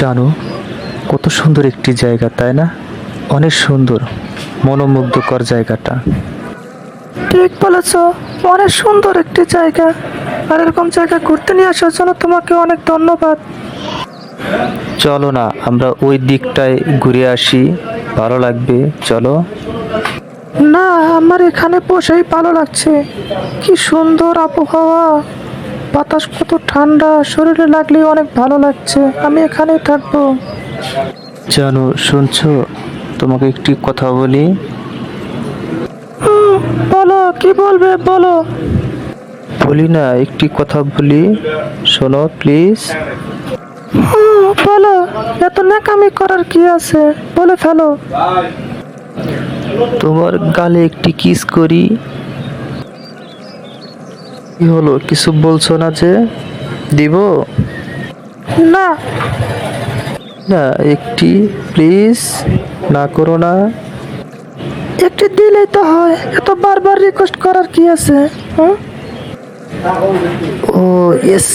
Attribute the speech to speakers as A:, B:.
A: জানো কত সুন্দর একটি জায়গা তাই না? অনেক সুন্দর মনোমুগ্ধকর জায়গাটা।
B: ঠিক বলেছ অনেক সুন্দর একটি জায়গা। আর এরকম জায়গা ঘুরতে নিয়ে আসার জন্য তোমাকে অনেক ধন্যবাদ।
A: চলো না আমরা ওই দিকটায় ঘুরে আসি ভালো লাগবে চলো।
B: না আমার এখানে বসেই ভালো লাগছে। কি সুন্দর আবহাওয়া। বাতাস কত ঠান্ডা শরীরে লাগলে অনেক ভালো লাগছে। আমি এখানেই থাকব।
A: জানো শুনছো? তোমাকে একটি কথা বলি।
B: বলো কি বলবে বলো।
A: বলি না একটি কথা বলি। শোনো প্লিজ।
B: বলো এত নাকামি করার কি আছে? বলে ফেলো।
A: তোমার গালে একটি কিস করি। কি হলো? কিছু বলছো না যে দিব?
B: না।
A: না একটি প্লিজ না করো না।
B: একটি দিলেই তো হয়। এত বারবার রিকোয়েস্ট করার কি আছে হ্যাঁ?
A: ও ইয়েস